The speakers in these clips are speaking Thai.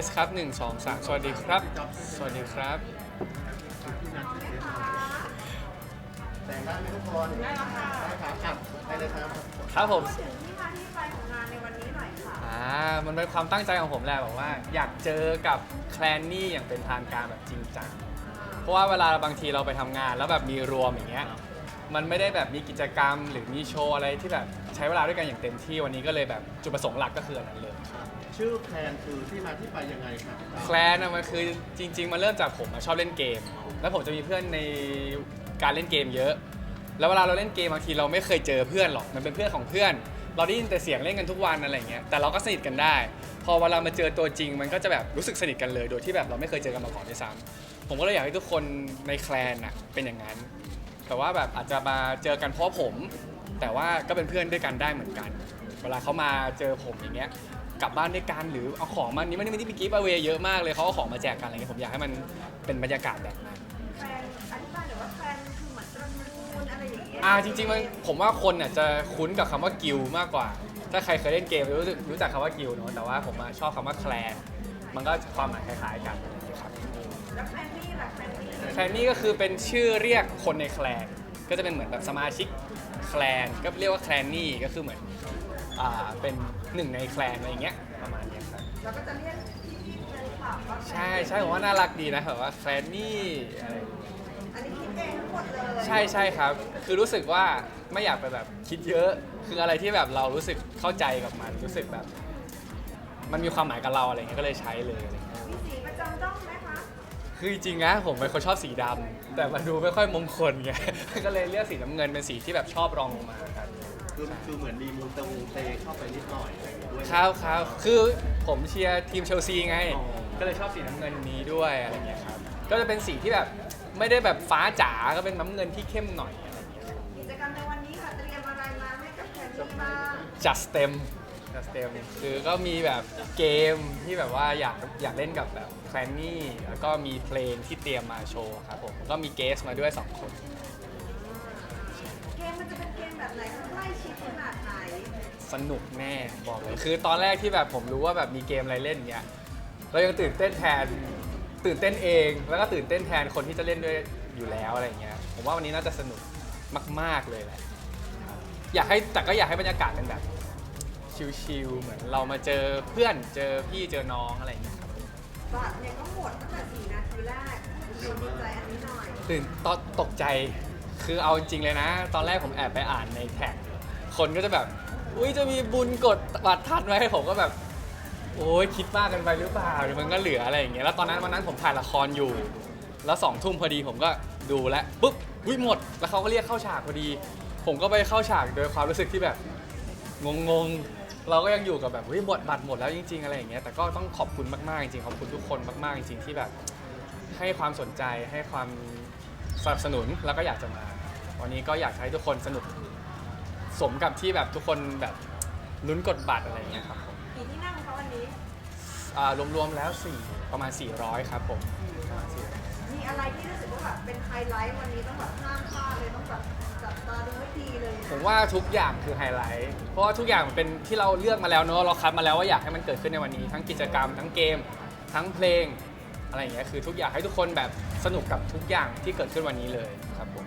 สครับ 1 2 3 สวัสดีครับ สวัสดีครับแต่งได้ไหมทุกคนได้แล้วค่ะได้ครับอะได้เลยครับครับผมถึงที่มาที่ไปของงานในวันนี้หน่อยค่ะอ่ามันเป็นความตั้งใจของผมแหละบอกว่า อยากเจอกับแคลนนี่อย่างเป็นทางการแบบจริงจังเพราะว่าเวลาบางทีเราไปทำงานแล้วแบบมีรวมอย่างเงี้ย มันไม่ได้แบบมีกิจกรรม หรือมีโชว์อะไรที่แบบใช้เวลาด้วยกันอย่างเต็มที่วันนี้ก็เลยแบบจุดประสงค์หลักก็คืออันนั้นเลย ชื่อแพลนคือที่มาที่ไปยังไงครับแคลนอะมันคือจริง ๆ มันเริ่มจากผมอะชอบเล่นเกม แล้วผมจะมีเพื่อนในการเล่นเกมเยอะ แล้วเวลาเราเล่นเกมบางทีเราไม่เคยเจอเพื่อนหรอกมันเป็นเพื่อนของเพื่อน เราได้ยินแต่เสียงเล่นกันทุกวันอะไรเงี้ยแต่เราก็สนิทกันได้ พอเวลามาเจอตัวจริง มันก็จะแบบรู้สึกสนิทกันเลย โดยที่แบบเราไม่เคยเจอกันมาก่อนด้วยซ้ำผมก็เลยอยากให้ทุกคนในแคลนอะเป็นอย่างนั้น แต่ว่าแบบอาจจะมาเจอกันเพราะผม แต่ว่าก็เป็นเพื่อนด้วยกันได้เหมือนกัน เวลาเขามาเจอผมอย่างเงี้ยกลับบ้านด้วยกันหรือเอาของมานี่มันไม่ได้มีกิฟต์เอาเวเยอะมากเลยเขาเอาของมาแจกกันอะไรเงี้ยผมอยากให้มันเป็นบรรยากาศแบบนั้นแฟนอธิบายหน่อยว่าแฟนคือเหมือนประมูลอะไรอย่างเงี้ยอ่าจริงๆมันผมว่าคนน่ะจะคุ้นกับคำว่ากิลมากกว่า ถ้าใครเคยเล่นเกมรู้สึกรู้จักคำว่ากิลเนอะแต่ว่าผมอะชอบคำว่าแคลนมันก็ความหมายคล้ายๆกันครับ แล้วแฟนนี่ล่ะแฟนนี่ แคลนนี่ก็คือเป็นชื่อเรียกคนในแคลนก็จะเป็นเหมือนแบบสมาชิกแคลนก็เรียกว่าแคลนนี่ก็คือเหมือนอ่าเป็นหนึ่งในแคลนอะไรอย่างเงี้ยประมาณเนี้ยครับเราก็จะเรียกพี่ๆแฟนคลับว่าแฟนใช่ใช่ผมว่าน่ารักดีนะแบบว่าแคลนนี่อะไรอย่างเงี้ย อันนี้คิดเองทั้งหมดเลยใช่ใช่ครับ คือรู้สึกว่าไม่อยากไปแบบคิดเยอะ คืออะไรที่แบบเรารู้สึกเข้าใจกับมัน รู้สึกแบบ มันมีความหมายกับเราอะไรเงี้ยก็เลยใช้เลยอะไรเงี้ยมีสีประจำด้อมไหม คะคือจริงๆนะผมเป็นคนชอบสีดำแต่มันดูไม่ค่อยมงคลไง ก็เลยเลือกสีน้ำเงินเป็นสีที่แบบชอบรองลงมาครับ คือคือเหมือนมีมูเตมูเตเข้าไปนิดหน่อยอะไรอย่างเงี้ยด้วย ครับครับคือผมเชียร์ทีมเชลซีไง อ๋อ ก็เลยชอบสีน้ำเงินนี้ด้วยอะไรเงี้ยครับ ก็จะเป็นสีที่แบบไม่ได้แบบฟ้าจ๋า ก็เป็นน้ำเงินที่เข้มหน่อยอะไรเงี้ยครับกิจกรรมในวันนี้ค่ะเตรียมอะไรมาให้กับแฟนนี่บ้างจัดเต็ม จัดเต็มคือก็มีแบบเกมที่แบบว่าอยากอยากเล่นกับแบบแคลนนี่แล้วก็มีเพลงที่เตรียมมาโชว์ครับผมก็มีเกสมาด้วย 2 คน เกมมันจะเป็นเกมแบบไหนคะใกล้ชิดขนาดไหนสนุกแน่บอกเลยคือตอนแรกที่แบบผมรู้ว่าแบบมีเกมอะไรเล่นเงี้ยเรายังตื่นเต้นแทนตื่นเต้นเองแล้วก็ตื่นเต้นแทนคนที่จะเล่นด้วยอยู่แล้วอะไรเงี้ยผมว่าวันนี้น่าจะสนุกมาก ๆเลยแหละครับอยากให้แต่ก็อยากให้บรรยากาศเป็นแบบ ชิลๆเหมือนเรามาเจอเพื่อนเจอพี่เจอน้องอะไรอย่างเงี้ยครับบัตรเนี่ยก็หมดตั้งแต่4นาทีแรกคุณดีใจอันนี้หน่อยตื่นตอนตกใจคือเอาจริงๆเลยนะ ตอนแรกผมแอบไปอ่านในแท็กคนก็จะแบบ อุ้ยจะมีบุญกดบัตรทันไหมผมก็แบบ โอ้ยคิดมากกันไปหรือเปล่าเดี๋ยวมันก็เหลืออะไรอย่างเงี้ยแล้วตอนนั้นวันนั้นผมถ่ายละครอยู่ แล้วสองทุ่มพอดีผมก็ดูแล้วปุ๊บอุ้ยหมด แล้วเขาก็เรียกเข้าฉากพอดี ผมก็ไปเข้าฉากโดยความรู้สึกที่แบบงงๆ เราก็ยังอยู่กับแบบเฮ้ยหมดบัตรหมดแล้วจริง ๆ อะไรอย่างเงี้ยแต่ก็ต้องขอบคุณมากๆจริงๆขอบคุณทุกคนมากๆจริงๆที่แบบ ให้ความสนใจให้ความสนับสนุนแล้วก็อยากจะมาวันนี้ก็อยากให้ทุกคนสนุกสมกับที่แบบทุกคนแบบลุ้นกดบัตรอะไรอย่างเงี้ยครับผมกี่ที่นั่งคะวันนี้ อ่ารวมๆแล้ว4ประมาณ 400 ครับผมประมาณ400 มีอะไรที่รู้สึกว่าแบบเป็นไฮไลท์วันนี้ต้องแบบห้ามพลาด ว่าทุกอย่างคือไฮไลท์ เพราะว่าทุกอย่างมันเป็นที่เราเลือกมาแล้วเนอะเราคัดมาแล้วว่าอยากให้มันเกิดขึ้นในวันนี้ ทั้งกิจกรรม ทั้งเกม ทั้งเพลง อะไรอย่างเงี้ย คือทุกอย่างให้ทุกคนแบบสนุกกับทุกอย่างที่เกิดขึ้นวันนี้เลยครับผม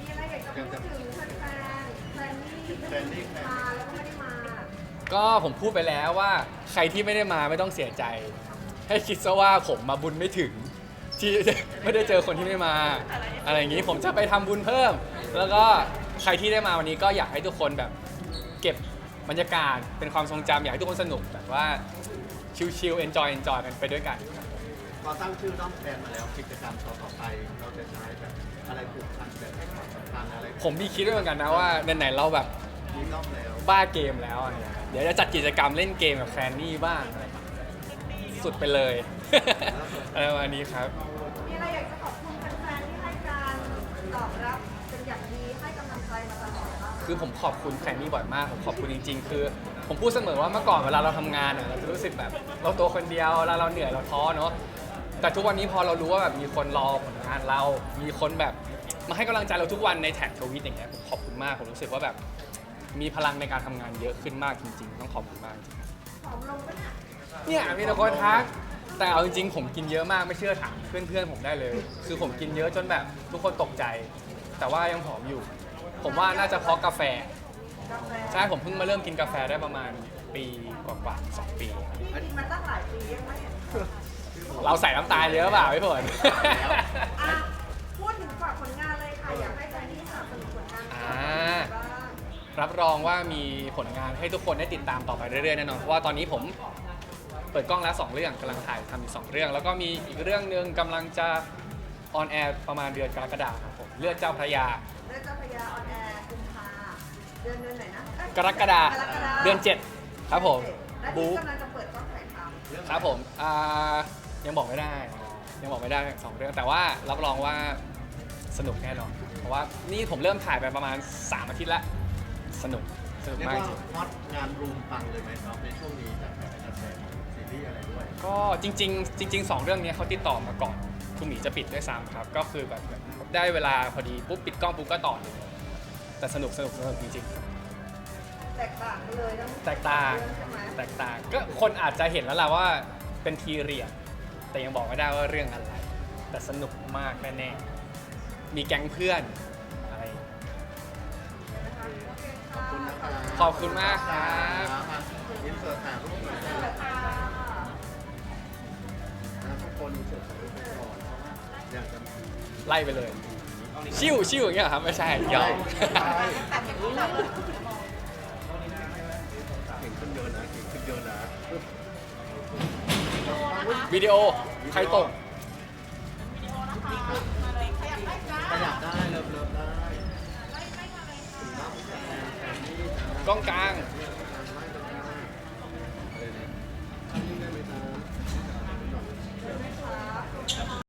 มีอะไรอยากจะพูดถึงแฟนๆแฟนนี่ที่มาแล้วก็ไม่ได้มาก็ผมพูดไปแล้วว่าใครที่ไม่ได้มาไม่ต้องเสียใจ ให้คิดซะว่าผมมาบุญไม่ถึง ที่ ไม่ได้เจอคนที่ไม่มา อะไรอย่างนี้ผมจะไปทำบุญเพิ่ม แล้วก็ ใครที่ได้มาวันนี้ก็อยากให้ทุกคนแบบเก็บบรรยากาศเป็นความทรงจำอยากให้ทุกคนสนุกแบบว่าชิลๆ enjoy enjoy กันไปด้วยกันครับพอตั้งชื่อด้อมแพลนมาแล้วกิจกรรมต่อๆไป เราจะใช้แบบอะไรผูกพันแบบให้ความสำคัญอะไรผมมีคิดไว้เหมือนกันนะว่าไหนๆเราแบบมีด้อมแล้วบ้าเกมแล้วอะเนี่ยเดี๋ยวจะจัดกิจกรรมเล่นเกมกับแฟนนี่บ้างอะไรอย่างเงี้ยสุดไปเลย อะไรประมาณนี้ครับ มีอะไรอยากจะขอบคุณแฟนๆที่ให้การตอบรับเป็นอย่างดีให้กำลัง คือผมขอบคุณแฟนนี่บ่อยมาก ผมขอบคุณจริง ๆ คือ ผมพูดเสมอว่าเมื่อก่อนเวลาเราทำงานอะเราจะรู้สึกแบบเราตัวคนเดียวเวลาเราเหนื่อยเราท้อเนาะ แต่ทุกวันนี้พอเรารู้ว่าแบบมีคนรอผลงานเรา มีคนแบบมาให้กำลังใจเราทุกวันในแท็กทวิตอย่างเงี้ยผมขอบคุณมาก ผมรู้สึกว่าแบบมีพลังในการทำงานเยอะขึ้นมากจริง ๆ ต้องขอบคุณมากจริงผอมลงปะเนี่ยเนี่ยมีแต่คนทัก แต่เอาจริงๆผมกินเยอะมากไม่เชื่อถามเพื่อนๆผมได้เลย คือผมกินเยอะจนแบบทุกคนตกใจ แต่ว่ายังผอมอยู่ ผมว่าน่าจะเพราะกาแฟกาแฟ ใช่ผมเพิ่งมาเริ่มกินกาแฟได้ประมาณปีกว่าๆสองปีครับที่กินมาตั้งหลายปียังไม่เห็นเราใส่น้ำตาลเยอะเปล่าพี่ฝน อะพูดถึงฝากผลงานเลยค่ะ อยากให้แฟนที่สนับสนุนผลงานของเราอ่าบ้างรับรองว่ามีผลงานให้ทุกคนได้ติดตามต่อไปเรื่อยๆแน่นอนเพราะว่าตอนนี้ผมเปิดกล้องแล้ว2เรื่องกำลังถ่ายทำอีก2เรื่อง แล้วก็มีอีกเรื่องหนึ่งกำลังจะออนแอร์ประมาณเดือนกรกฎาคมครับผมเลือดเจ้าพระยาเรื่องเจ้าพระยาออนแอร์กุมภาเดือนเดือนไหนนะเอ้ยกรกฎาคมกรกฎาคมเดือน7ครับผมและบูที่กำลังจะเปิดกล้องถ่ายทำครับผมอ่ายังบอกไม่ได้ ยังบอกไม่ได้สองเรื่องแต่ว่ารับรองว่าสนุกแน่นอนเพราะว่านี่ผมเริ่มถ่ายไปประมาณ 3 อาทิตย์แล้วสนุกสนุกเรียกมากว่าจริง ฮอตงานรุมปังเลยไหมครับในช่วงนี้จากแบบกระแสซีรีส์อะไรด้วยก็จริง ๆ จริง ๆ 2 เรื่องนี้เขาติดต่อมาก่อน คุณหมีจะปิดด้วยซ้ำครับ ก็คือแบบได้เวลาพอดีปุ๊บปิดกล้องปุ๊บก็ต่อเลย แต่สนุกสนุกสนุกจริงแตกต่างกันเลยทั้งๆแตกต่างเรื่องใช่ไหมแตกต่าง ก็คนอาจจะเห็นแล้วล่ะว่าเป็นทีเรียดแต่ยังบอกไม่ได้ว่าเรื่องอะไร แต่สนุกมากแน่ๆ มีแก๊งเพื่อนอะไร ขอบคุณนะครับขอบคุณมากครับอินเสิร์ตถ่ายรูปหน่อยนะค่ะทุกคนอินเสิร์ตถ่ายรูปไปก่อนเพราะว่าอยากจะไล่ไปเลย ชิวชิวอย่างเงี้ยเหรอครับไม่ใช่หยอกเก่งขึ้นเยอะนะเก่งขึ้นเยอะนะวิดีโอใครตกขยับได้เลิฟเลิฟได้กล้องกลางเ